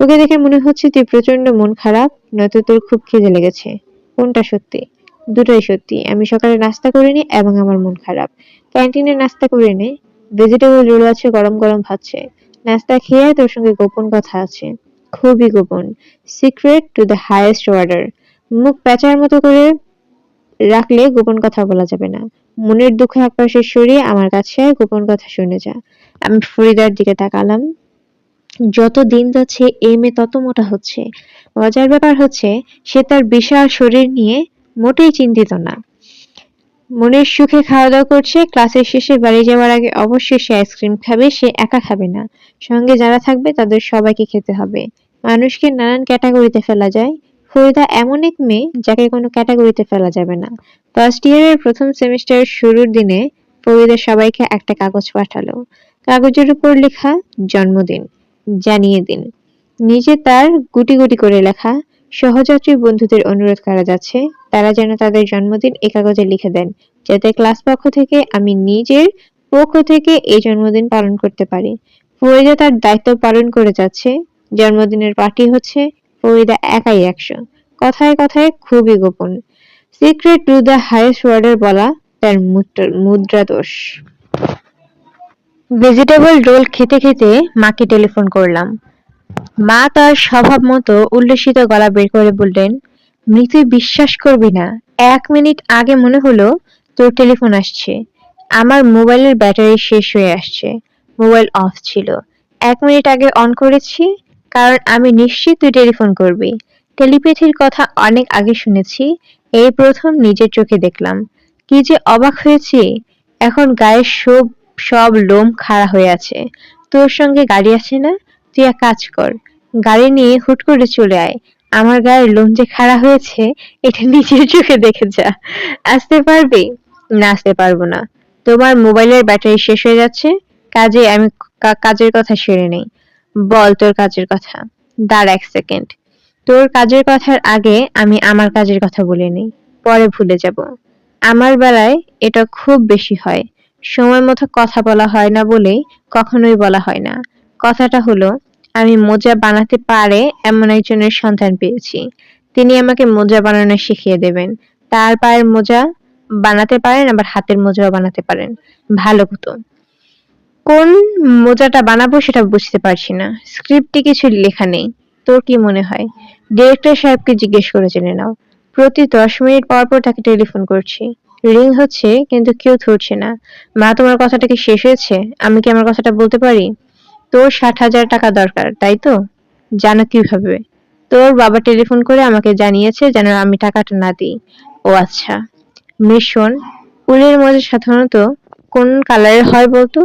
তোকে দেখে মনে হচ্ছে তুই প্রচণ্ড মন খারাপ, নয়তো তোর খুব খিদে লেগেছে। কোনটা সত্যি? দুটোই সত্যি। আমি সকালে নাস্তা করিনি এবং আমার মন খারাপ। ক্যান্টিনে নাস্তা করে নে। ভেজিটেবল রোল আছে, গরম গরম ভাবছে নাস্তা খেয়ে তোর সঙ্গে গোপন কথা আছে। খুবই গোপন। Secret to the highest order. মুখ প্যাঁচার মতো করে রাখলে গোপন কথা বলা যাবে না। মনের দুঃখ একপাশে সরিয়ে আমার কাছে গোপন কথা শুনে যা। আমি ফরিদার দিকে তাকালাম। যত দিন যাচ্ছে এই মেয়ে তত মোটা হচ্ছে। মজার ব্যাপার হচ্ছে, সে তার বিশাল শরীর নিয়ে মোটেই চিন্তিত না। মনের সুখে খাওয়া দাওয়া করছে, ক্লাসের শেষে বাড়ি যাওয়ার আগে অবশ্যই সে আইসক্রিম খাবে, সে একা খাবে না। সঙ্গে যারা থাকবে, তাদের সবাইকে খেতে হবে। মানুষকে নানান ক্যাটাগরিতে ফেলা যায়। ফরিদা এমন এক মেয়ে, যাকে কোনো ক্যাটাগরিতে ফেলা যাবে না। ফার্স্ট ইয়ারের প্রথম সেমিস্টারের শুরুর দিনে, ফরিদা সবাইকে একটা কাগজ পাঠালো। কাগজের উপর লেখা, জন্মদিন। জানিয়ে দিন। নিচে তার গুটি গুটি করে লেখা সহযাত্রী বন্ধুদের অনুরোধ করা যাচ্ছে। তারা যেন তাদের জন্মদিন এ কাগজে লিখে দেন, যাতে ক্লাস পক্ষ থেকে আমি নিজের পক্ষ থেকে এই জন্মদিন পালন করতে পারি। ফরিদা তার দায়িত্ব পালন করে যাচ্ছে। জন্মদিনের পার্টি হচ্ছে ফরিদা একাই একশো। কথায় কথায় খুবই গোপন। Secret to the highest order বলা তার মুদ্রা দোষ ভেজিটেবল রোল খেতে খেতে মাকে টেলিফোন করলাম। মা তার স্বভাব মতো উল্লসিত গলা বের করে বললেন, মৃত্যু বিশ্বাস করবি না। এক মিনিট আগে মনে হলো তোর টেলিফোন আসছে। আমার মোবাইলের ব্যাটারি শেষ হয়ে আসছে। মোবাইল অফ ছিল। এক মিনিট আগে অন করেছি, কারণ আমি নিশ্চিত তুই টেলিফোন করবি। টেলিপ্যাথির কথা অনেক আগে শুনেছি, এই প্রথম নিজের চোখে দেখলাম। কি যে অবাক হয়েছি, এখন গায়ের সব সব লোম খাড়া হয়ে আছে। তোর সঙ্গে গাড়ি আছে না? তুই এক কাজ কর, গাড়ি নিয়ে হুট করে চলে আয়। আমার গায়ের লোম যে খাড়া হয়েছে, এটা নিজের চোখে দেখে যা। আসতে পারবি? না, আসতে পারব না। তোমার মোবাইলের ব্যাটারি শেষ হয়ে যাচ্ছে? কাজে আমি কাজের কথা সেরে নেই। বল তোর কাজের কথা। দাঁড়া এক সেকেন্ড। তোর কাজের কথার আগে আমি আমার কাজের কথা বলে নিই। পরে ভুলে যাব। আমার বেলায় এটা খুব বেশি হয়। সময় মতো কথা বলা হয় না বলেই কখনোই বলা হয় না। কথাটা হলো, আমি মোজা বানাতে পারে এমন একজনের সন্ধান পেয়েছি। তিনি আমাকে মোজা বানানো শিখিয়ে দেবেন। তার পায়ের মোজা বানাতে পারেন, আবার হাতের মোজাও বানাতে পারেন। ভালো হতো। কোন মোজাটা বানাবো সেটা বুঝতে পারছি না। স্ক্রিপ্টে কিছু লেখা নেই। তোর কি মনে হয়? ডিরেক্টর সাহেবকে জিজ্ঞেস করে জেনে নাও। প্রতি দশ মিনিট পর পর তাকে টেলিফোন করছি। রিং হচ্ছে, কিন্তু কেউ ধরছে না। মা, তোমার কথাটা কি শেষ হয়েছে? আমি কি আমার কথাটা বলতে পারি? তোর ষাট হাজার টাকা দরকার, তাই তো? জানো কীভাবে? তোর বাবা টেলিফোন করে আমাকে জানিয়েছে যেন আমি টাকাটা না দিই। ও আচ্ছা। মিশন উলের মধ্যে সাধারণত কোন কালারের হয় বলতো?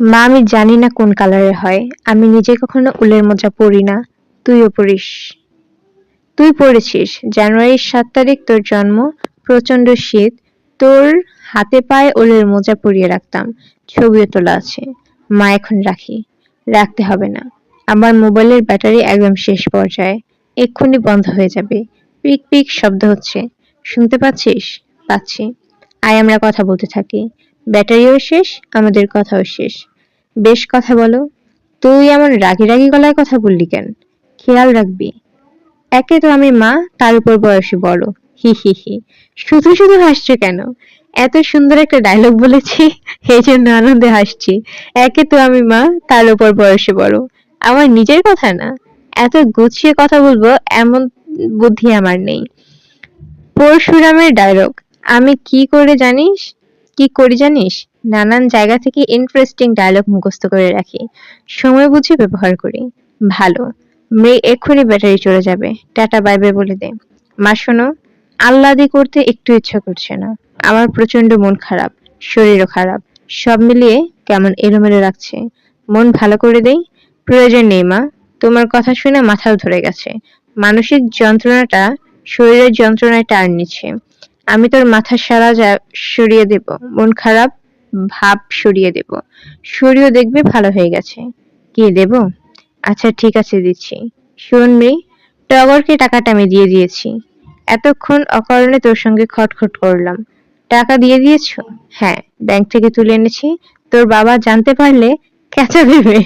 মা, আমি জানি না কোন কালারের হয়। আমি নিজে কখনো উলের মোজা পরি না। তুইও পরিস। তুই পড়েছিস জানুয়ারির সাত তারিখ তোর জন্ম। প্রচণ্ড শীত। তোর হাতে পায়ে ওলের মোজা পরিয়ে রাখতাম। ছবিও তোলা আছে। মা এখন রাখি। রাখতে হবে না। আমার মোবাইলের ব্যাটারি একদম শেষ পর্যায়ে। এক্ষুনি বন্ধ হয়ে যাবে। পিক পিক শব্দ হচ্ছে। শুনতে পাচ্ছিস? পাচ্ছি। আয়, আমরা কথা বলতে থাকি। ব্যাটারিও শেষ, আমাদের কথাও শেষ। বেশ কথা বলো। তুই এমন রাগি রাগি গলায় কথা বললি কেন? খেয়াল রাখবি। একে তো আমি মা, তার উপর বয়সে বড়। হি হি হি। শুধু শুধু হাসছো কেন? এত সুন্দর একটা ডায়লগ বলেছি, এই জন্য আনন্দে হাসছি। একে তো আমি মা, তার উপর বয়সে বড়। আমার নিজের কথা না, এত গুছিয়ে কথা বলব এমন বুদ্ধি আমার নেই। পরশুরামের ডায়লগ আমি কি করে জানিস? কি করি জানিস? নানান জায়গা থেকে ইন্টারেস্টিং ডায়লগ মুখস্থ করে রাখি। সময় বুঝে ব্যবহার করি। ভালো, মেয়ে এক্ষুনি ব্যাটারি চলে যাবে। টাটা বাই বাই বলে দে। মা, শোনো। আল্লাদি করতে একটু ইচ্ছা করছে না। আমার প্রচণ্ড মন খারাপ, শরীরও খারাপ, সব মিলিয়ে কেমন এলোমেলো লাগছে। মন ভালো করে দেই, প্রয়োজন নেই মা, তোমার কথা শুনে মাথাও ধরে গেছে। মানসিক যন্ত্রণাটা, শরীরের যন্ত্রণায় টান নিচ্ছে। আমি তোর মাথা সারা যা- সরিয়ে দেব। মন খারাপ, ভাব সরিয়ে দেব। শরীরও দেখবে ভালো হয়ে গেছে। কি দেব? আচ্ছা ঠিক আছে দিচ্ছি। শুনবি টগরকে টাকাটা আমি দিয়ে দিয়েছি। এতক্ষণ অকারণে তোর সঙ্গে খটখট করলাম। টাকা দিয়ে দিয়েছ? হ্যাঁ ব্যাংক থেকে তুলে এনেছি। তোর বাবা জানতে পারলে ক্যাচা দেবে।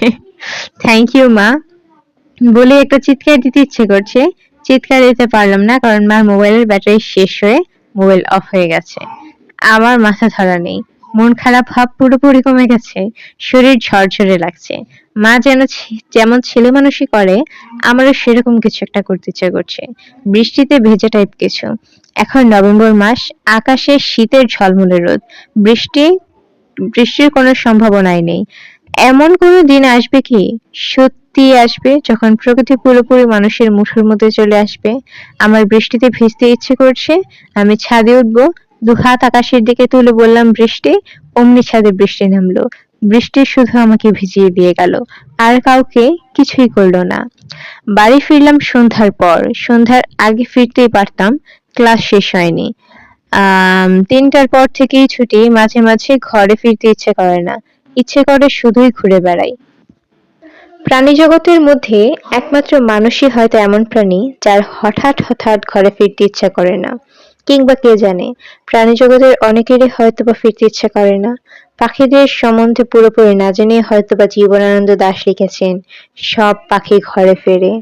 থ্যাংক ইউ মা। বলে একটা চিৎকার দিতে ইচ্ছে করছে। চিৎকার দিতে পারলাম না, কারণ মার মোবাইলের ব্যাটারি শেষ হয়ে মোবাইল অফ হয়ে গেছে। আমার মাথা ধরা নেই। মন খারাপ ভাব পুরোপুরি কমে গেছে, শরীর ঝরঝরে লাগছে। মা যেন যেমন ছেলে মানুষই করে, আমারও সেরকম কিছু একটা করতে ইচ্ছে করছে। বৃষ্টিতে ভেজে টাইপ কিছু। এখন নভেম্বর মাস, আকাশে শীতের ঝলমলে রোদ। বৃষ্টি, বৃষ্টির কোনো সম্ভাবনাই নেই। এমন কোনো দিন আসবে কি? সত্যি আসবে যখন প্রকৃতি পুরোপুরি মানুষের মুঠোর মধ্যে চলে আসবে। আমার বৃষ্টিতে ভিজতে ইচ্ছে করছে, আমি ছাদে উঠবো দু হাত আকাশের দিকে তুলে বললাম, বৃষ্টি? অমনি ছাদে বৃষ্টি নামলো। বৃষ্টি শুধু আমাকে ভিজিয়ে দিয়ে গেল। আর কাউকে কিছুই করল না। বাড়ি ফিরলাম সন্ধ্যার পর। সন্ধ্যার আগে ফিরতেই পারতাম। ক্লাস শেষ হয়নি। তিনটার পর থেকেই ছুটি। মাঝে মাঝে ঘরে ফিরতে ইচ্ছে করে না। ইচ্ছে করে শুধুই ঘুরে বেড়াই। প্রাণী জগতের মধ্যে একমাত্র মানুষই হয়তো এমন প্রাণী যার হঠাৎ হঠাৎ ঘরে ফিরতে ইচ্ছা করে না। কিংবা কে জানে? প্রাণী জগতের অনেকেরই হয়তো বা ফিরতে ইচ্ছা করে না। পাখিদের সম্বন্ধে পুরোপুরি না জেনে হয়তো বা জীবনানন্দ দাশ লিখেছেন, সব পাখি ঘরে ফেরে।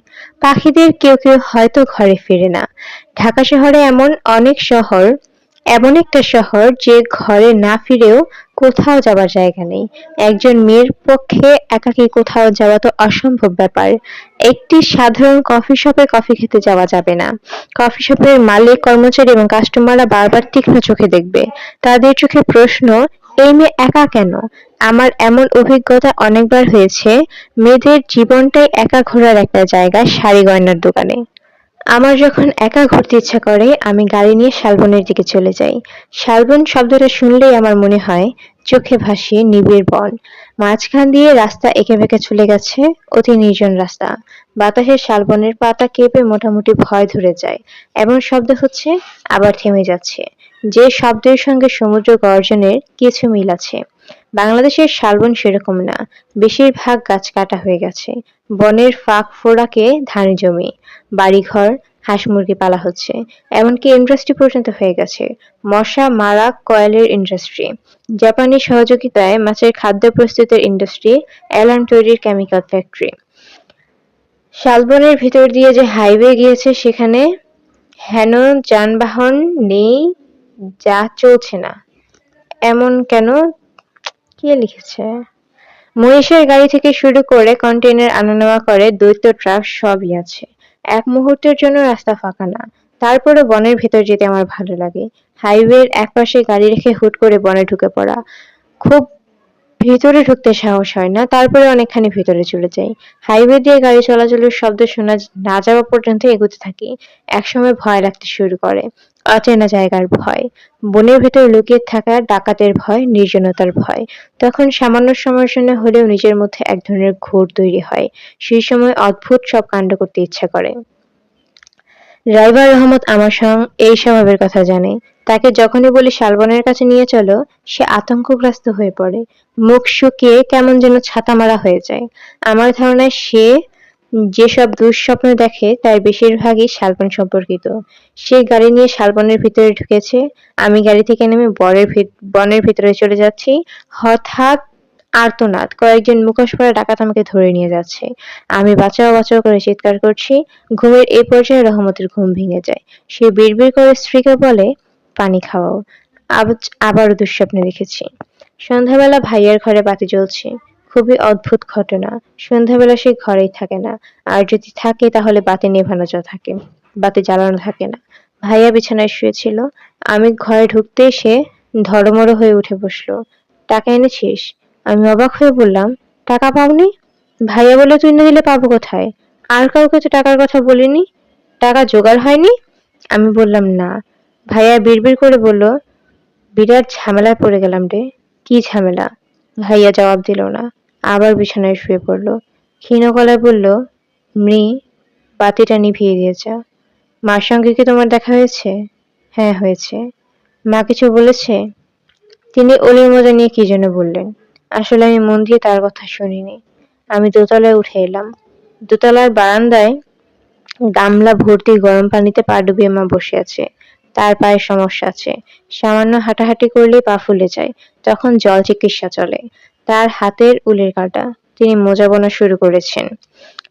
পাখিদের কেউ কেউ হয়তো ঘরে ফেরে না। ঢাকা শহরে এমন অনেক শহর, এমন একটা শহর যে ঘরে না ফিরেও কোথাও যাবার জায়গা নেই। একজন মেয়ের পক্ষে একাকী কোথাও যাওয়া তো অসম্ভব ব্যাপার। একটি সাধারণ কফি শপে কফি খেতে যাওয়া যাবে না। কফি শপের মালিক, কর্মচারী এবং কাস্টমাররা বারবার তীক্ষ্ণ চোখে দেখবে। তাদের চোখে প্রশ্ন, এই মেয়ে একা কেন? আমার এমন অভিজ্ঞতা অনেকবার হয়েছে। মেয়েদের জীবনটাই একা ঘোরার একটা জায়গা, শাড়ি গয়নার দোকানে। আমার যখন একা ঘুরতে ইচ্ছা করে, আমি গাড়ি নিয়ে শালবনের দিকে চলে যাই। শালবন শব্দটা শুনলেই আমার মনে হয়, চোখে ভাসিয়ে নিবিড় বন। মাঝখান দিয়ে রাস্তা এঁকে বেঁকে চলে গেছে, অতি নির্জন রাস্তা। বাতাসে শালবনের পাতা কেঁপে মোটামুটি ভয় ধরে যায়। এমন শব্দ হচ্ছে, আবার থেমে যাচ্ছে। যে শব্দের সঙ্গে সমুদ্র গর্জনের কিছু মিল আছে। বাংলাদেশের শালবন সেরকম না। বেশিরভাগ গাছ কাটা হয়ে গেছে। বনের ফাঁক ফোড়াকে ধান জমি। বাড়িঘর, হাঁস মুরগি পালা হচ্ছে। এমনকি ইন্ডাস্ট্রি পর্যন্ত হয়ে গেছে। মশা, মারা, কয়েলের ইন্ডাস্ট্রি জাপানি সহযোগিতায় মাছের খাদ্য প্রস্তুতের ইন্ডাস্ট্রি অ্যালার্ম তৈরির কেমিক্যাল ফ্যাক্টরি শালবনের ভিতর দিয়ে যে হাইওয়ে গিয়েছে, সেখানে হেন যানবাহন নেই, যা চলছে না। এমন কেন কে লিখেছে? মহিষের গাড়ি থেকে শুরু করে কন্টেইনার আনা নেওয়া করে দ্বৈত ট্রাক সবই আছে। এক মুহূর্তের জন্য রাস্তা ফাঁকা না। তারপরে বনের ভেতর যেতে আমার ভালো লাগে। হাইওয়ের একপাশে গাড়ি রেখে হুট করে বনে ঢুকে পড়া। খুব ভিতরে ঢুকতে সাহস হয় না, তারপরে অনেকখানি ভিতরে চলে যাই। হাইওয়ে দিয়ে গাড়ি চলাচলের শব্দ শোনা না যাওয়া পর্যন্ত এগোতে থাকি। একসময় ভয় লাগতে শুরু করে, অচেনা জায়গার ভয়। বনের ভেতর লুকিয়ে থাকা ডাকাতের ভয়, নির্জনতার ভয়। তখন সামান্য সময়ের জন্য হলেও নিজের মধ্যে এক ধরনের ঘোর তৈরি হয়। সেই সময় অদ্ভুত সব কাণ্ড করতে ইচ্ছা করে। ড্রাইভার রহমত আমার সঙ্গ এই স্বভাবের কথা জানে। তাকে যখনই বলি শালবনের কাছে নিয়ে চলো, সে আতঙ্কগ্রস্ত হয়ে পড়ে। মুখ শুকিয়ে কেমন যেন ছাতা মারা হয়ে যায়। আমার ধারণায় সে যেসব দুঃস্বপ্ন দেখে তার বেশিরভাগই শালবন সম্পর্কিত। সে গাড়ি নিয়ে শালবনের ভিতরে ঢুকেছে। আমি গাড়ি থেকে নেমে বনের বনের ভিতরে চলে যাচ্ছি। হঠাৎ আর্তনাদ, কয়েকজন মুখোশ পরা ডাকাত আমাকে ধরে নিয়ে যাচ্ছে। আমি বাঁচাও বাঁচাও করে চিৎকার করছি। ঘুমের এই পর্যায়ে রহমতের ঘুম ভেঙে যায়। সে বিড়বিড় করে স্ত্রীকে বলে পানি খাওয়াও। আব- আবারও দুঃস্বপ্নে দেখেছি। সন্ধ্যাবেলা ভাইয়ের ঘরে বাতি জ্বলছে। খুবই অদ্ভুত ঘটনা। সন্ধ্যাবেলা সে ঘরেই থাকে না। আর যদি থাকে, তাহলে বাতি নেভানো থাকে। বাতি জ্বালানো থাকে না। ভাইয়া বিছানায় শুয়েছিল। আমি ঘরে ঢুকতে সে ধড়মড় হয়ে উঠে বসল। টাকা এনেছিস? আমি অবাক হয়ে বললাম, টাকা পাওনি? ভাইয়া বলে তুই না দিলে পাবো কোথায়? আর কাউকে তো টাকার কথা বলিনি? টাকা জোগাড় হয়নি? আমি বললাম, না। ভাইয়া বিড়বিড় করে বলল, বিরাট ঝামেলায় পড়ে গেলাম রে, কি ঝামেলা? ভাইয়া জবাব দিল না, আবার বিছানায় শুয়ে পড়ল। ক্ষীণ গলায় বলল, মৃ, বাতিটা নিভিয়ে দিয়ে যা মার সঙ্গে কি তোমার দেখা হয়েছে? হ্যাঁ হয়েছে। মা কিছু বলেছে? তিনি অলির মজা নিয়ে কি যেন বললেন। আসলে আমি মন দিয়ে তার কথা শুনিনি। আমি দোতলায় উঠে এলাম। দোতলার বারান্দায় গামলা ভর্তি গরম পানিতে পা ডুবিয়ে মা বসে আছে। তার পায়ে সমস্যা আছে। সামান্য হাঁটাহাঁটি করলেই পা ফুলে যায়, তখন জল চিকিৎসা চলে। তার হাতের উলের কাঁটা, তিনি মোজা বোনা শুরু করেছেন।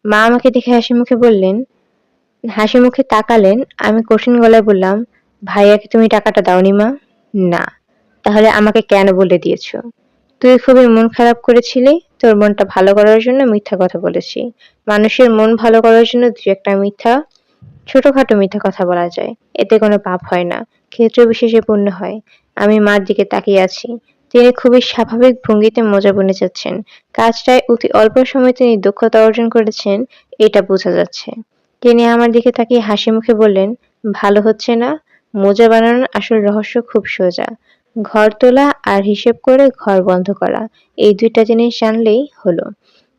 মা আমাকে দেখে হাসি মুখে বললেন, হাসি মুখে তাকালেন, আমি কঠিন গলায় বললাম, ভাইয়াকে তুমি টাকাটা দাওনি মা? না। তাহলে আমাকে কেন বলে দিয়েছ? তুই খুবই মন খারাপ করেছিলি, তোর মনটা ভালো করার জন্য মিথ্যা কথা বলেছি। মানুষের মন ভালো করার জন্য দু একটা মিথ্যা ছোটখাটো মিথ্যা কথা বলা যায়। এতে কোনো পাপ হয় না। ক্ষেত্র বিশেষে পূর্ণ হয়। আমি মার দিকে তাকিয়ে আছি। তিনি খুবই স্বাভাবিক ভঙ্গিতে মজা বনে যাচ্ছেন। কাজটায় অতি অল্প সময়ে তিনি দক্ষতা অর্জন করেছেন, এটা বোঝা যাচ্ছে। তিনি আমার দিকে তাকিয়ে হাসি মুখে বললেন, ভালো হচ্ছে না? মোজা বানানোর আসল রহস্য খুব সোজা। ঘর তোলা আর হিসেব করে ঘর বন্ধ করা, এই দুইটা জিনিস জানলেই হলো।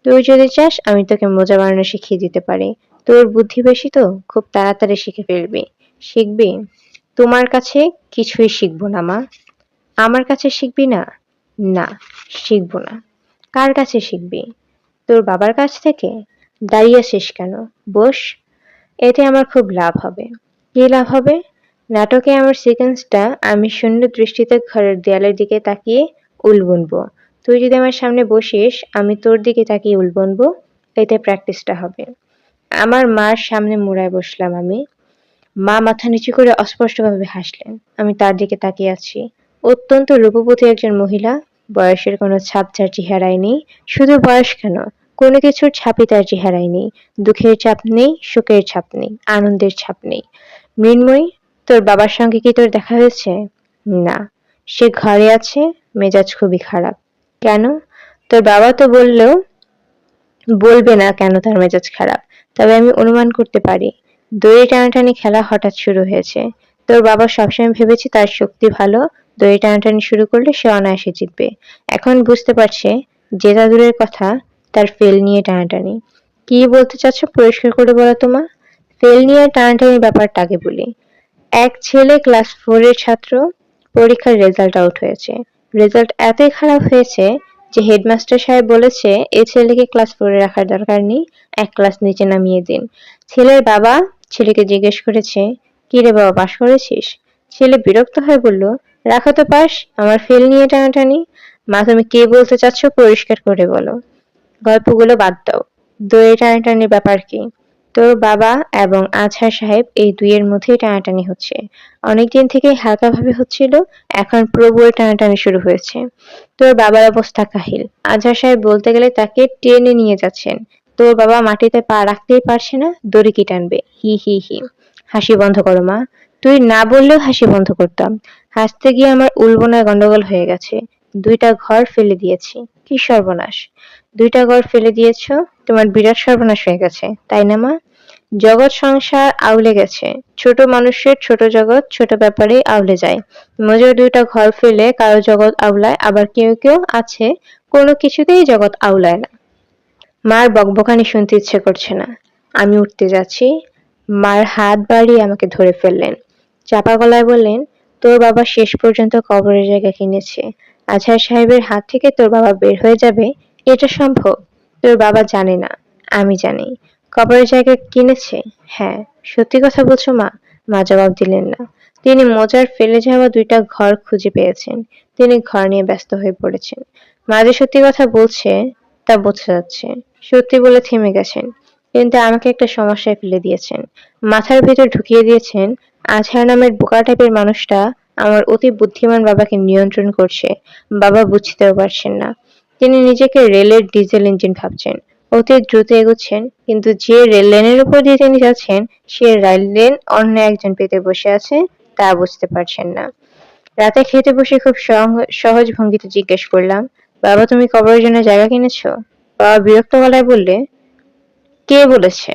তুই যদি চাস আমি তোকে মোজা বানানো শিখিয়ে দিতে পারি। তোর বুদ্ধি বেশি তো? খুব তাড়াতাড়ি শিখে ফেলবি। শিখবি? তোমার কাছে কিছুই শিখব না, মা। আমার কাছে শিখবি না? না, শিখব না। কার কাছে শিখবি? তোর বাবার কাছ থেকে? দাঁড়িয়ে আছিস কেন? বস, এতে আমার খুব লাভ হবে। কি লাভ হবে? নাটকে আমার সিকোয়েন্সটা আমি শূন্য দৃষ্টিতে ঘরের দেয়ালের দিকে তাকিয়ে উল বুনবো। তুই যদি আমার সামনে বসিস, আমি তোর দিকে তাকিয়ে উল বুনবো। এতে প্র্যাকটিসটা হবে। আমার মার সামনে মুড়ায় বসলাম আমি। মা মাথা নিচু করে অস্পষ্টভাবে হাসলেন। আমি তার দিকে তাকিয়ে আছি। অত্যন্ত রূপবতী একজন মহিলা। বয়সের কোনো ছাপ তার চেহারায় নেই। শুধু বয়স কেন? কোনো কিছুর ছাপই তার চেহারায় নেই। দুঃখের ছাপ নেই, সুখের ছাপ নেই, আনন্দের ছাপ নেই। মৃন্ময়ী, তোর বাবার সঙ্গে কি তোর দেখা হয়েছে? না। সে ঘরে আছে, মেজাজ খুবই খারাপ। কেন? তোর বাবা তো বললেও বলবে না কেন তার মেজাজ খারাপ। তবে আমি অনুমান করতে পারি, দড়ি টানাটানি খেলা হঠাৎ শুরু হয়েছে। তোর বাবা সবসময় ভেবেছে তার শক্তি ভালো, দড়ি টানাটানি শুরু করলে সে অনায়াসে জিতবে। এখন বুঝতে পারছে জেতা দূরের কথা, তার ফেল নিয়ে টানাটানি। কি বলতে চাচ্ছ পরিষ্কার করে বলো তোমা ফেল নিয়ে টানাটানির ব্যাপারটা আগে বলি। এক ছেলে ক্লাস ফোরের ছাত্র, পরীক্ষার রেজাল্ট আউট হয়েছে। রেজাল্ট এতই খারাপ হয়েছে যে হেডমাস্টার সাহেব বলেছে এই ছেলেকে ক্লাস ফোরে রাখার দরকার নেই, এক ক্লাস নিচে নামিয়ে দিন। ছেলের বাবা ছেলেকে জিজ্ঞেস করেছে, কি রে বাবা, পাশ করেছিস? ছেলে বিরক্ত হয়ে বলল, রাখো তো পাশ, আমার ফেল নিয়ে টানাটানি। মা, তুমি কে বলতে চাচ্ছ, পরিষ্কার করে বলো। গল্পগুলো বাদ দাও। দইয়ে টানাটানির ব্যাপার কি? তোর বাবা এবং আজহার সাহেব এই দুইয়ের মধ্যেই টানাটানি হচ্ছে। অনেকদিন থেকে হালকা ভাবে হচ্ছিল, এখন প্রবল টানাটানি শুরু হয়েছে। তোর বাবার অবস্থা কাহিল। আজহার সাহেব বলতে গেলে তাকে টেনে নিয়ে যাচ্ছেন। তোর বাবা মাটিতে পা রাখতেই পারছে না, দড়ি কি টানবে? হি হি হি। হাসি বন্ধ করো, মা। তুই না বললেও হাসি বন্ধ করতাম। হাসতে গিয়ে আমার উলবোনায় গন্ডগোল হয়ে গেছে। দুইটা ঘর ফেলে দিয়েছি। কি সর্বনাশ। দুইটা ঘর ফেলে দিয়েছ, তোমার বিরাট সর্বনাশ হয়ে গেছে, তাই না, মা? জগৎ সংসার আউলে গেছে। ছোট মানুষের ছোট জগৎ, ছোট ব্যাপারেই আউলে যায়। মজার দুইটা ঘর ফেলে কারও জগৎ আউলায়, আবার কেউ কেউ আছে, কোনো কিছুতেই জগৎ আউলায় না। মার বকবকানি শুনতে ইচ্ছে করছে না। আমি উঠতে যাচ্ছি। মার হাত বাড়িয়ে আমাকে ধরে ফেললেন। চাপা গলায় বললেন, তোর বাবা শেষ পর্যন্ত কবরের জায়গা কিনেছে। আজহার সাহেবের হাত থেকে তোর বাবা বের হয়ে যাবে? এটা সম্ভব? তোর বাবা জানে না। আমি জানি। কবরের জায়গা কিনেছে? হ্যাঁ সত্যি কথা বলছো মা। মা জবাব দিলেন না। তিনি মজার ফেলে যাওয়া দুইটা ঘর খুঁজে পেয়েছেন। তিনি ঘর নিয়ে ব্যস্ত হয়ে পড়েছেন। মা যে সত্যি কথা বলছে, তা বোঝা যাচ্ছে। সত্যি বলে থেমে গেছেন। কিন্তু আমাকে একটা সমস্যায় ফেলে দিয়েছেন। মাথার ভেতর ঢুকিয়ে দিয়েছেন, আজহার নামের বোকা টাইপের মানুষটা আমার অতি বুদ্ধিমান বাবাকে নিয়ন্ত্রণ করছে। বাবা বুঝতেও পারছেন না। তিনি নিজেকে রেলের ডিজেল ইঞ্জিন ভাবছেন। অতি দ্রুত এগোচ্ছেন, কিন্তু যে রেল লেনের উপর দিয়ে তিনি যাচ্ছেন, সে রেল লেন অন্য একজন পেতে বসে আছে তা বুঝতে পারছেন না। রাতে খেতে বসে খুব সহজ ভঙ্গিতে জিজ্ঞেস করলাম, বাবা, তুমি কবরের জন্য জায়গা কিনেছো? বাবা বিরক্ত গলায় বললে, কে বলেছে?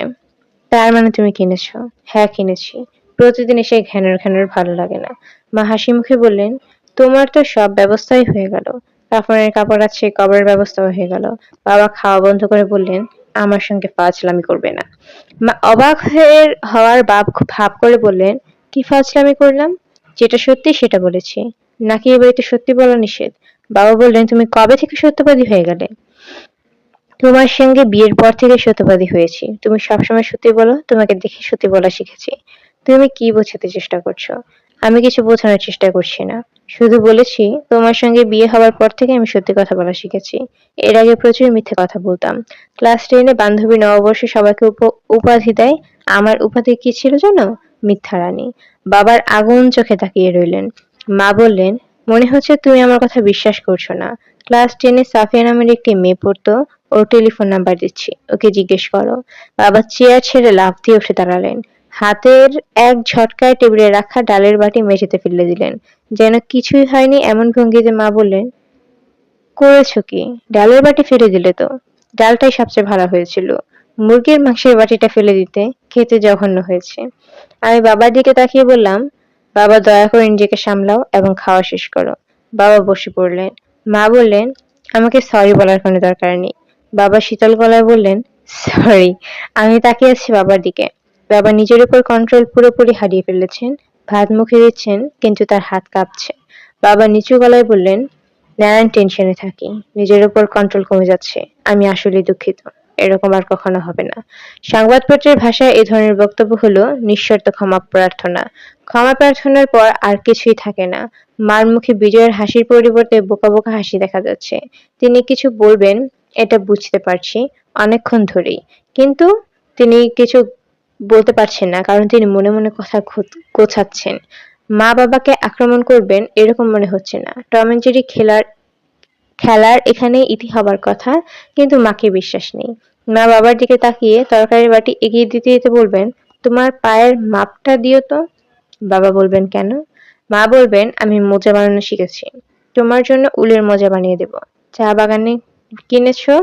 তার মানে তুমি কিনেছো? হ্যাঁ কিনেছি। প্রতিদিন এসে ঘ্যানর ঘ্যানর ভালো লাগে না। মা হাসি মুখে বললেন, তোমার তো সব ব্যবস্থাই হয়ে গেল। কাফনের কাপড় আছে কবরের ব্যবস্থাও হয়ে গেল। বাবা খাওয়া বন্ধ করে বললেন, আমার সঙ্গে ফাজলামি করবে না। মা অবাক হয়ে হওয়ার ভাব ভাব করে বললেন, কি ফাজলামি করলাম? যেটা সত্যি সেটা বলেছি। নাকি এ বাড়িতে সত্যি বলা নিষেধ? বাবা বললেন, তুমি কবে থেকে সত্যবাদী হয়ে গেলে? তোমার সঙ্গে বিয়ের পর থেকে সত্যবাদী হয়েছি। তুমি সবসময় সত্যি বলো, তোমাকে দেখে সত্যি বলা শিখেছি। তুমি কি বোঝাতে চেষ্টা করছ? আমি কিছু বোঝানোর চেষ্টা করছি না। শুধু বলেছি, তোমার সঙ্গে বিয়ে হওয়ার পর থেকে আমি সত্যি কথা বলা শিখেছি। এর আগে প্রচুর মিথ্যে কথা বলতাম। ক্লাস টেনে বান্ধবী নববর্ষে সবাইকে উপ- উপাধি দেয়। আমার উপাধি কি ছিল জানো? মিথ্যা রানী। বাবার আগুন চোখে তাকিয়ে রইলেন। মা বললেন, মনে হচ্ছে তুমি আমার কথা বিশ্বাস করছ না। ক্লাস টেনে সাফিয়া নামের একটি মেয়ে পড়তো। ওর টেলিফোন নাম্বার দিচ্ছি। ওকে জিজ্ঞেস করো। বাবা চেয়ার ছেড়ে লাফ দিয়ে উঠে দাঁড়ালেন। হাতের এক ঝটকায় টেবিলে রাখা ডালের বাটি মেঝেতে ফেলে দিলেন। যেন কিছুই হয়নি এমন ভঙ্গিতে মা বললেন, করেছ কি? ডালের বাটি ফেলে দিলে তো? ডালটাই সবচেয়ে ভালো হয়েছিল। মুরগির মাংসের বাটিটা ফেলে দিতে খেতে জঘন্য হয়েছে। আমি বাবার দিকে তাকিয়ে বললাম, বাবা, দয়া করে নিজেকে সামলাও এবং খাওয়া শেষ করো। বাবা বসে পড়লেন। মা বললেন, আমাকে সরি বলার কোনো দরকার নেই। বাবা শীতল গলায় বললেন সরি আমি তাকিয়ে আছি বাবার দিকে। বাবা নিজের উপর কন্ট্রোল পুরোপুরি হারিয়ে ফেলেছেন, ভাত মুখে দিচ্ছেন, কিন্তু তার হাত কাঁপছে। বাবা নিচু গলায় বললেন, নারায়ণ টেনশনে থাকি, নিজের উপর কন্ট্রোল কমে যাচ্ছে, আমি আসলে দুঃখিত, এরকম আর কখনো হবে না। সংবাদপত্রের ভাষায় এই ধরনের বক্তব্য হলো, নিঃশর্ত ক্ষমা প্রার্থনা। ক্ষমা প্রার্থনার পর আর কিছুই থাকে না। মার মুখে বিজয়ের হাসির পরিবর্তে বোকা বোকা হাসি দেখা যাচ্ছে। তিনি কিছু বলবেন, এটা বুঝতে পারছি, অনেকক্ষণ ধরেই। কিন্তু তিনি কিছু বলতে পারছেন না, কারণ তিনি মনে মনে কথা গোছাচ্ছেন। মা বাবাকে আক্রমণ করবেন এরকম মনে হচ্ছে না। টম এন্ড জেরি খেলার খেলার এখানে ইতি হবার কথা, কিন্তু মাকে বিশ্বাস নেই। মা বাবার দিকে তাকিয়ে তরকারির বাটি এগিয়ে দিতে দিতে বলবেন, তোমার পায়ের মাপটা দিও তো। বাবা বলবেন, কেন? মা বলবেন, আমি মোজা বানানো শিখেছি। তোমার জন্য উলের মোজা বানিয়ে দেব। চা বাগানে কিনেছো?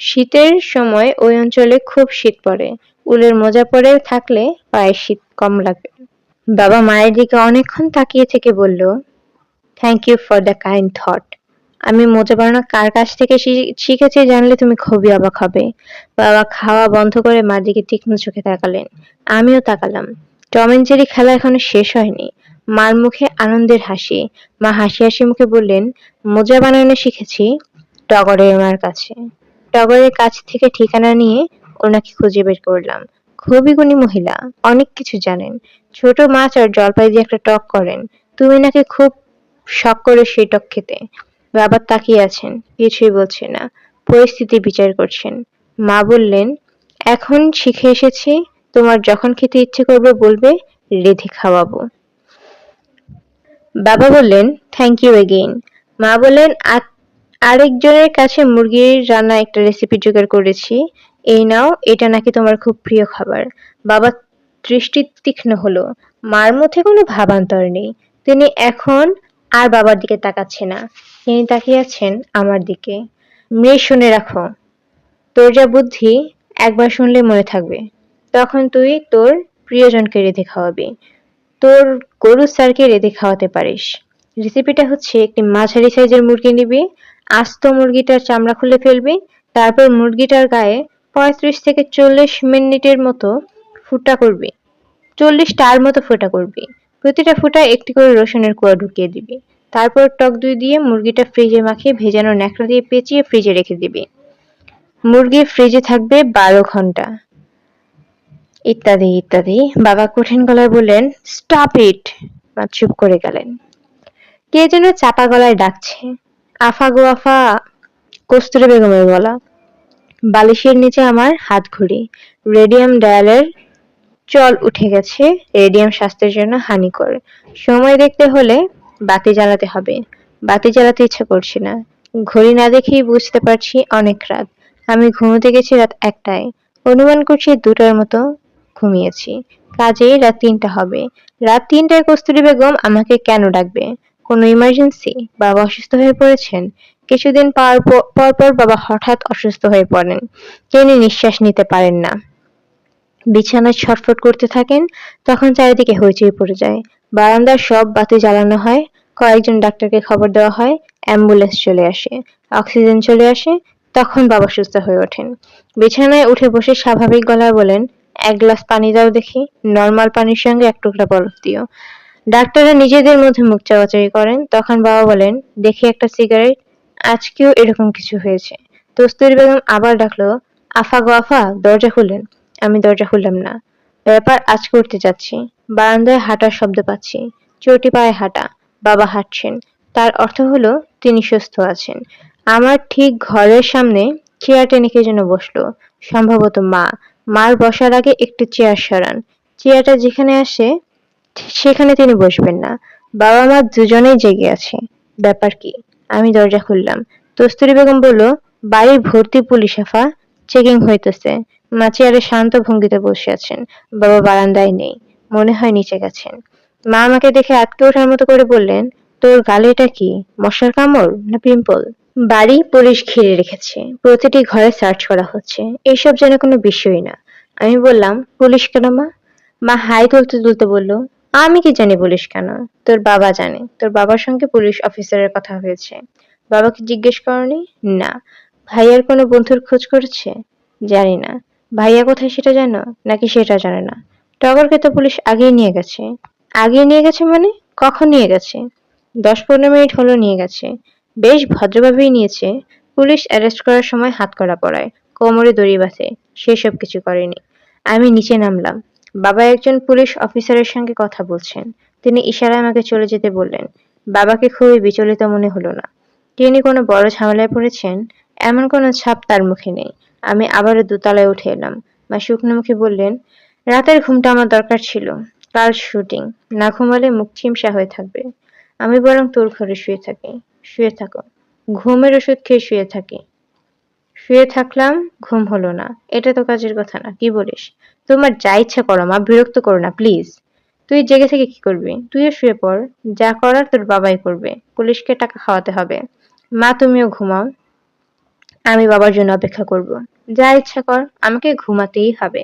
শীতের সময় ওই অঞ্চলে খুব শীত পড়ে। উলের মোজা পরে থাকলে পায়ে শীত কম লাগবে বাবা মায়ের দিকে অনেকক্ষণ তাকিয়ে থেকে বলল thank you for the kind thought আমি মোজা বানানো কার কাছ থেকে শিখেছি জানলে তুমি খুবই অবাক হবে। বাবা খাওয়া বন্ধ করে মার দিকে তীক্ষ্ণ চোখে তাকালেন। আমিও তাকালাম। টম এন্ড জেরি খেলা এখনও শেষ হয়নি। মার মুখে আনন্দের হাসি। মা হাসি হাসি মুখে বললেন, মোজা বানানো শিখেছি টগরের মার কাছে। টগরের কাছ থেকে ঠিকানা নিয়ে ওনাকে খুঁজে বের করলাম। খুবই গুণী মহিলা, অনেক কিছু জানেন। ছোট মাছ আর জলপাই দিয়ে একটা টক করেন। তুমি নাকি খুব শখ করে সেই টক খেতে। বাবা তাকিয়ে আছেন, কিছুই বলছে না। পরিস্থিতি বিচার করছেন। মা বললেন, এখন শিখে এসেছি, তোমার যখন খেতে ইচ্ছে করবে বলবে, রেধে খাওয়াবো। বাবা বললেন থ্যাংক ইউ এগেইন মা বললেন, "আ- আরেকজনের কাছে মুরগির রান্না একটা রেসিপি জোগাড় করেছি। এই নাও, এটা নাকি তোমার খুব প্রিয় খাবার। বাবা দৃষ্টি তীক্ষ্ণ হলো। মার মধ্যে কোনো ভাবান্তর নেই। তিনি এখন আর বাবার দিকে তাকাচ্ছে না। তিনি তাকিয়ে আছেন আমার দিকে। মেয়ে, শুনে রাখো। তোর যা বুদ্ধি, একবার শুনলে মনে থাকবে। তখন তুই তোর প্রিয়জনকে রেঁধে খাওয়াবি। তোর গরু স্যারকে রেঁধে খাওয়াতে পারিস। রেসিপিটা হচ্ছে একটি মাঝারি সাইজের মুরগি নিবি, আস্ত মুরগিটার চামড়া খুলে ফেলবি, তারপর মুরগিটার গায়ে পঁয়ত্রিশ থেকে চল্লিশ মিনিটের মতো ফুটা করবি। চল্লিশটার মতো ফোঁটা করবি। প্রতিটা ফোঁটায় একটি করে রসুনের কুয়া ঢুকিয়ে দিবি। তারপর টক দই দিয়ে মুরগিটা ফ্রিজে মাখিয়ে ভেজানো ন্যাকড়া দিয়ে পেঁচিয়ে ফ্রিজে রেখে দিবি। মুরগি ফ্রিজে থাকবে বারো ঘণ্টা। ইত্যাদি ইত্যাদি। বাবা কঠিন গলায় বললেন স্টপ ইট মা চুপ করে গেলেন। কে যেন চাপা গলায় ডাকছে। আফা গো আফা, কস্তুরী বেগমের গলা। বালিশের নিচে আমার হাত ঘড়ি রেডিয়াম ডায়ালের চল উঠে গেছে, রেডিয়াম স্বাস্থ্যের জন্য হানিকর। সময় দেখতে হলে বাতি জ্বালাতে হবে। বাতি জ্বালাতে ইচ্ছে করছে না। ঘড়ি না দেখেই বুঝতে পারছি অনেক রাত। আমি ঘুমোতে গেছি রাত একটায়। অনুমান করছি দুটার মতো ঘুমিয়েছি। কাজেই রাত তিনটা হবে। রাত তিনটায় কস্তুরী বেগম আমাকে কেন ডাকবে? কোনো ইমার্জেন্সি বাবা অসুস্থ হয়ে পড়েছেন? কিছুদিন পর পর বাবা হঠাৎ অসুস্থ হয়ে পড়েন। তিনি নিঃশ্বাস নিতে পারেন না। বিছানায় ছটফট করতে থাকেন, তখন চারিদিকে হইচই পড়ে যায়। বারান্দার সব বাতি জ্বালানো হয়, কয়েকজন ডাক্তারকে খবর দেওয়া হয়, অ্যাম্বুলেন্স চলে আসে, অক্সিজেন চলে আসে, তখন বাবা সুস্থ হয়ে ওঠেন। বিছানায় উঠে বসে স্বাভাবিক গলায় বলেন, এক গ্লাস পানি দাও দেখি, নর্মাল পানির সঙ্গে এক টুকরা বরফ দিও। ডাক্তাররা নিজেদের মধ্যে মুখ চাওয়াচাই করেন, তখন বাবা বলেন, দেখি একটা সিগারেট। আজকেও এরকম কিছু হয়েছে। দস্তুরি বেগম আবার ডাকলো, আফা গো আফা, দরজা খুলেন আমি দরজা খুললাম না। ব্যাপার আজ করতে যাচ্ছি। বারান্দায় হাঁটার শব্দ পাচ্ছি। চটি পায়ে হাঁটা, বাবা হাঁটছেন। তার অর্থ হলো তিনি সুস্থ আছেন। আমার ঠিক ঘরের সামনে চেয়ার টেনে কে যেন বসল। সম্ভবত মা। মার বসার আগে একটু চেয়ার সরান। চেয়ারটা যেখানে আসে, সেখানে তিনি বসবেন না। বাবা মা দুজনেই জেগে আছে। ব্যাপার কি? আমি দরজা খুললাম। কস্তুরী বেগম বলল বাড়ি ভর্তি পুলিশ আফা চেকিং হইতেছে। মা শান্ত ভঙ্গিতে বসে আছেন। বাবা বারান্দায় নেই, মনে হয় নিচে গেছেন। মা আমাকে দেখে আটকে ওঠার মতো করে বললেন, তোর গালে এটা কি, মশার কামড় না পিম্পল? বাড়ি পুলিশ ঘিরে রেখেছে। প্রতিটি ঘরে সার্চ করা হচ্ছে। এইসব যেন কোনো বিষয় না। আমি বললাম, পুলিশ কেন মা? মা হাই তুলতে তুলতে বলল আমি কি জানি পুলিশ কেন? তোর বাবা জানে। তোর বাবার সঙ্গে পুলিশ অফিসারের কথা হয়েছে। বাবাকে জিজ্ঞেস করনি? না। ভাইয়ার কোনো বন্ধুর খোঁজ করেছে? জানি না। ভাইয়া কোথায় সেটা জানো? নাকি সেটা জানে না? টগরকে তো পুলিশ আগেই নিয়ে গেছে। আগিয়ে নিয়ে গেছে মানে? কখন নিয়ে গেছে? দশ পনেরো মিনিট হলো নিয়ে গেছে। বেশ ভদ্রভাবেই নিয়েছে। পুলিশ অ্যারেস্ট করার সময় হাত করা পড়ায় কোমরে দড়ি বাঁধে। সেসব কিছু করেনি। আমি নিচে নামলাম। বাবা একজন পুলিশ অফিসারের সঙ্গে কথা বলছেন। তিনি ইশারায় আমাকে চলে যেতে বললেন। বাবাকে খুবই বিচলিত মনে হলো না। তিনি কোনো বড় ঝামেলায় পড়েছেন? এমন কোনো ছাপ তার মুখে নেই। আমি আবারও দোতলায় উঠে এলাম। মা শুকনো মুখে বললেন, রাতের ঘুমটা আমার দরকার ছিল। কাল শুটিং। না ঘুমালে মুখ চিমসা হয়ে থাকবে। আমি বরং তোর ঘরে শুয়ে থাকি। শুয়ে থাকো। ঘুমের ওষুধ খেয়ে শুয়ে থাকি। শুয়ে থাকলাম, ঘুম হলো না। এটা তো কাজের কথা না। কি বলিস? তোমার যা ইচ্ছা করো, মা, বিরক্ত করো না প্লিজ তুই জেগে থেকে কি করবি? তুইও শুয়ে পড়। যা করার তোর বাবাই করবে। পুলিশকে টাকা খাওয়াতে হবে। মা, তুমিও ঘুমাও। আমি বাবার জন্য অপেক্ষা করব। যা ইচ্ছা কর, আমাকে ঘুমাতেই হবে।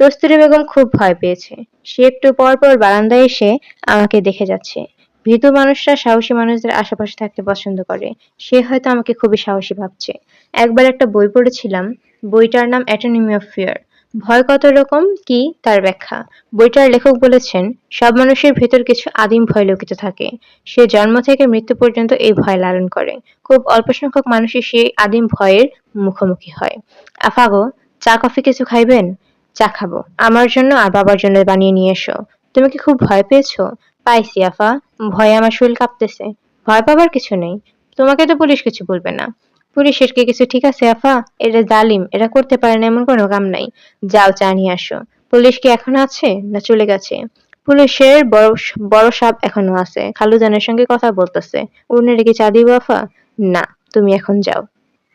তস্তুরি বেগম খুব ভয় পেয়েছে। সে একটু পর পর বারান্দায় এসে আমাকে দেখে যাচ্ছে। ভীতু মানুষরা সাহসী মানুষদের আশেপাশে থাকতে পছন্দ করে। সে হয়তো আমাকে খুবই সাহসী ভাবছে। একবার একটা বই পড়েছিলাম। বইটার নাম অ্যাটোনিমি অফ ফিয়ার ভয় কত রকম কি তার ব্যাখ্যা? বইটার লেখক বলেছেন, সব মানুষের ভেতর কিছু আদিম ভয় লুকিত থাকে। সে জন্ম থেকে মৃত্যু পর্যন্ত এই ভয় লালন করে। খুব অল্প সংখ্যক মানুষই সেই আদিম ভয়ের মুখোমুখি হয়। আফাগো, চা, কফি কিছু খাইবেন? চা খাব। আমার জন্য আর বাবার জন্য বানিয়ে নিয়ে এসো। তুমি কি খুব ভয় পেয়েছ? পাইছি, আফা। ভয়ে আমার শরীর কাঁপতেছে। ভয় পাবার কিছু নেই। তোমাকে তো পুলিশ কিছু বলবে না। পুলিশের কি কিছু ঠিক আছে, আফা? এরা জালিম, এরা করতে পারে না এমন কোনো কাম নাই। যাও চা নিয়ে আসো। পুলিশ কি এখন আছে, না চলে গেছে? পুলিশের বড় বড় সাপ এখনও আছে। খালুজানের সঙ্গে কথা বলতেছে। উনি কি চা দিব, আফা? না, তুমি এখন যাও।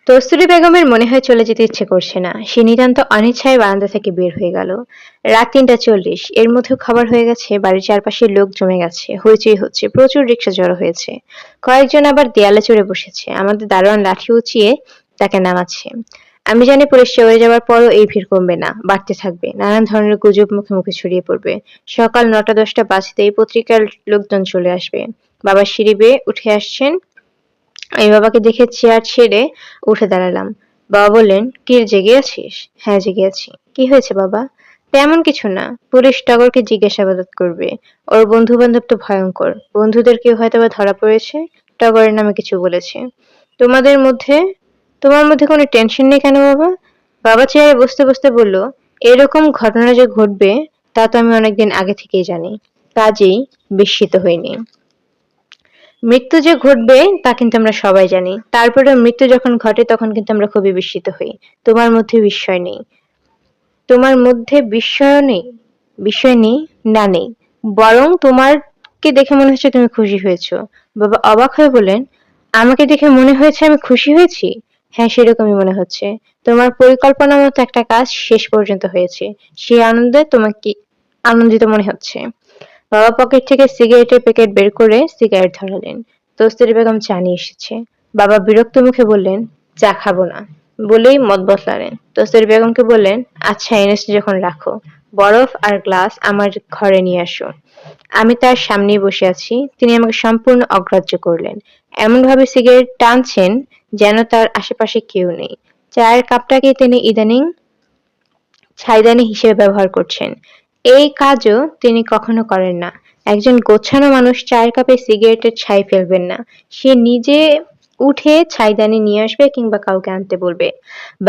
কস্তুরী বেগমের মনে হয় চলে যেতে ইচ্ছে করছে না। সে নিতান্ত অনিচ্ছায় বারান্দা থেকে বের হয়ে গেল। রাত তিনটা চল্লিশ। এর মধ্যেও খাবার হয়ে গেছে, বাড়ির চারপাশে লোক জমে গেছে, হইচই হচ্ছে, প্রচুর রিক্সা জড়ো হয়েছে। কয়েকজন আবার দেয়ালে চড়ে বসেছে। আমাদের দারোয়ান লাঠি উঁচিয়ে তাকে নামাচ্ছে। আমি জানি পুলিশ চলে যাওয়ার পরও এই ভিড় কমবে না, বাড়তে থাকবে। নানান ধরনের গুজব মুখে মুখে ছড়িয়ে পড়বে। সকাল নটা দশটা বাজতেই পত্রিকার লোকজন চলে আসবে। বাবা সিঁড়ি বেয়ে উঠে আসছেন আমি বাবাকে দেখে চেয়ার ছেড়ে উঠে দাঁড়ালাম। বাবা বললেন, কি জেগে আছিস? হ্যাঁ জেগে আছি। কি হয়েছে বাবা? তেমন কিছু না। পুলিশ টগরকে জিজ্ঞাসাবাদ করবে। ওর বন্ধু বান্ধব তো ভয়ঙ্কর। বন্ধুদের কেউ হয়তো বা ধরা পড়েছে। টগরের নামে কিছু বলেছে। তোমাদের মধ্যে, তোমার মধ্যে কোনো টেনশন নেই কেন বাবা? বাবা চেয়ারে বসতে বসতে বলল, এরকম ঘটনা যে ঘটবে, তা তো আমি অনেকদিন আগে থেকেই জানি। কাজেই বিস্মিত হইনি। মৃত্যু যে ঘটবে, তা কিন্তু আমরা সবাই জানি। তারপরে মৃত্যু যখন ঘটে, তখন কিন্তু আমরা খুবই বিস্মিত হই। তোমার মধ্যে বিস্ময় নেই। তোমার মধ্যে বিস্ময় নেই বিস্ময় নেই, না নেই। বরং তোমারকে দেখে মনে হচ্ছে তুমি খুশি হয়েছো। বাবা অবাক হয়ে বলেন আমাকে দেখে মনে হয়েছে আমি খুশি হয়েছি? হ্যাঁ সেরকমই মনে হচ্ছে। তোমার পরিকল্পনা মতো একটা কাজ শেষ পর্যন্ত হয়েছে। সেই আনন্দে তোমাকে আনন্দিত মনে হচ্ছে। বাবা পকেট থেকে সিগারেটের প্যাকেট বের করে সিগারেট ধরালেন। দোস্তের বেগম চা নিয়ে এসেছে। বাবা বিরক্ত মুখে বললেন, চা খাব না। বলেই মত বদলালেন। দোস্তের বেগমকে বললেন আচ্ছা এনেছি যখন রাখো, বরফ আর গ্লাস আমার ঘরে নিয়ে আসো। আমি তার সামনেই বসে আছি। তিনি আমাকে সম্পূর্ণ অগ্রাহ্য করলেন। এমন ভাবে সিগারেট টানছেন যেন তার আশেপাশে কেউ নেই। চায়ের কাপটাকে তিনি ইদানিং ছাইদানি হিসেবে ব্যবহার করছেন। এই কাজও তিনি কখনো করেন না। একজন গোছানো মানুষ চায়ের কাপে সিগারেটের ছাই ফেলবেন না। সে নিজে উঠে ছাইদানি নিয়ে আসবে কিংবা কাউকে আনতে বলবে।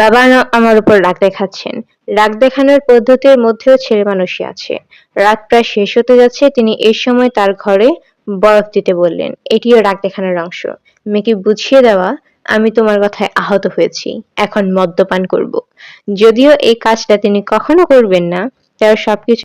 বাবা আমার উপর রাগ দেখাচ্ছেন। রাগ দেখানোর পদ্ধতির মধ্যেও ছেলে মানুষই আছে। রাত প্রায় শেষ হতে যাচ্ছে, তিনি এই সময় তার ঘরে বরফ দিতে বললেন। এটিও রাগ দেখানোর অংশ। মেয়েকে বুঝিয়ে দেওয়া, আমি তোমার কথায় আহত হয়েছি। এখন মদ্যপান করব। যদিও এই কাজটা তিনি কখনো করবেন না তার সবকিছু